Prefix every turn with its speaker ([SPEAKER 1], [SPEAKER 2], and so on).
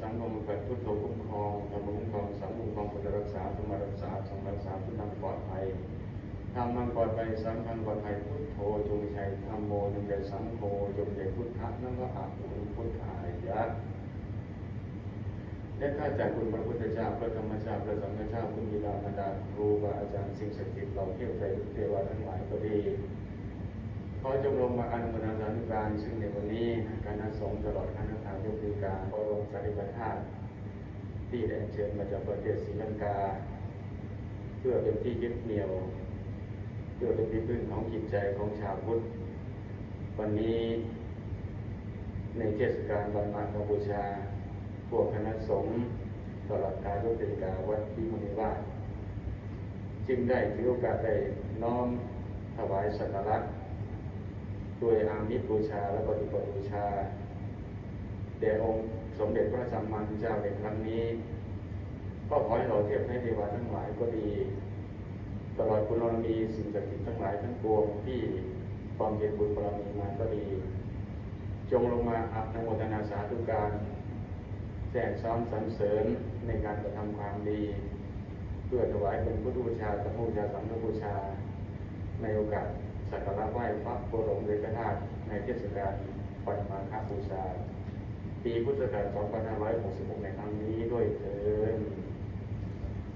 [SPEAKER 1] สังฆมกัดพุทโธคุ้มครองธรรมคุ้มครองสังคุ้มครองพุทธรักษาธรรมรักษาสังฆรักษาพุทธังปลอดภัยธรรมังปลอดภัยสังฆังปลอดภัยพุทโธจงชัยธรรมโมจงใจสังโฆจงใจพุทธะนั่นก็อาภูพุทธายะและข้าจากคุณพระพุทธเจ้าพระธรรมเจ้าพระสังฆเจ้าคุณบิดามารดาครูบาอาจารย์สิ่งศักดิ์สิทธิ์เราเที่ยวใจเทวาทั้งหลายก็ดีขอจงลงมาอนุโมทนาสาธุการซึ่งในวันนี้คณะสงฆ์ตลอดคณะทางยกดีการ บรมสารีริกธาตุที่ได้เชิญมาจากประเทศศรีลังกา เพื่อเป็นที่ยึดเหนี่ยว เพื่อเป็นที่พึ่งของจิตใจของชาวพุทธวันนี้ในเทศกาลวันมาฆบูชา พวกคณะสงฆ์ตลอดการยกดีกาวัดที่มุนิวาสจึงได้ถือโอกาสได้น้อมถวายสักการะด้วยอามิตรบูชาและปฏิบัติบูชา แด่องค์สมเด็จพระสัมมาสัมพุทธเจ้าในครั้งนี้ ก็ขอให้เราเทียบให้เทวาทั้งหลายก็ดี ตลอดบุญบารมีสิ่งศักดิ์สิทธิ์ทั้งหลายทั้งปวงที่ความเพียรบุญบารมีมาก็ดี จงลงมาอัพนโมทนาสาธุการแจกซ้อมสรรเสริญในการกระทำความดี เพื่อถวายเป็นพุทธบูชาธรรมบูชาสังฆบูชา ในโอกาสสักการะไหว้พระบรมเอกธาตุในเทศกาลปัมาฆบูชา ปีพุทธศักราช 2566 ในครั้งนี้ด้วยเถิด